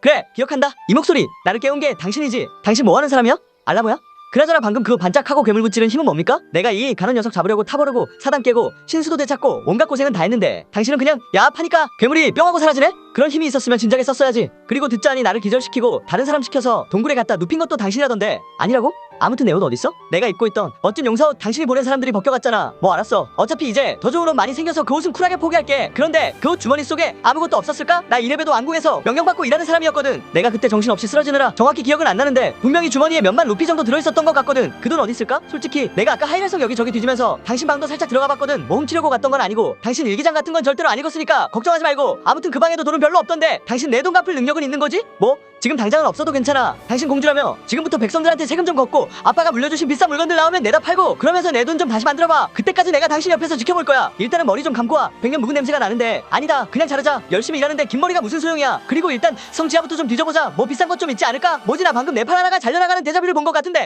그래 기억한다 이 목소리 나를 깨운 게 당신이지 당신 뭐하는 사람이야? 알라모야? 그나저나 방금 그 반짝하고 괴물 붙이는 힘은 뭡니까? 내가 이 가는 녀석 잡으려고 타버리고 사담 깨고 신수도 되찾고 온갖 고생은 다 했는데 당신은 그냥 야 파니까 괴물이 뿅하고 사라지네? 그런 힘이 있었으면 진작에 썼어야지 그리고 듣자니 나를 기절시키고 다른 사람 시켜서 동굴에 갖다 눕힌 것도 당신이라던데 아니라고? 아무튼 내 옷 어딨어? 내가 입고 있던 멋진 용사옷 당신이 보낸 사람들이 벗겨갔잖아 뭐 알았어 어차피 이제 더 좋은 옷 많이 생겨서 그 옷은 쿨하게 포기할게 그런데 그 옷 주머니 속에 아무것도 없었을까? 나 이래봬도 왕궁에서 명령받고 일하는 사람이었거든 내가 그때 정신없이 쓰러지느라 정확히 기억은 안 나는데 분명히 주머니에 몇만 루피 정도 들어있었던 것 같거든 그 돈 어디 있을까? 솔직히 내가 아까 하이랄석 여기저기 뒤지면서 당신 방도 살짝 들어가 봤거든 뭐 훔치려고 갔던 건 아니고 당신 일기장 같은 건 절대로 안 읽었으니까 걱정하지 말고 아무튼 그 방에도 돈은 별로 없던데 당신 내 돈 갚을 능력은 있는 거지? 뭐? 지금 당장은 없어도 괜찮아. 당신 공주라며 지금부터 백성들한테 세금 좀 걷고 아빠가 물려주신 비싼 물건들 나오면 내다 팔고 그러면서 내 돈 좀 다시 만들어봐. 그때까지 내가 당신 옆에서 지켜볼 거야. 일단은 머리 좀 감고 와. 백년 묵은 냄새가 나는데 아니다. 그냥 자르자. 열심히 일하는데 긴 머리가 무슨 소용이야. 그리고 일단 성지하부터 좀 뒤져보자. 뭐 비싼 것 좀 있지 않을까? 뭐지 나 방금 내 팔 하나가 잘려나가는 데자뷰를 본 것 같은데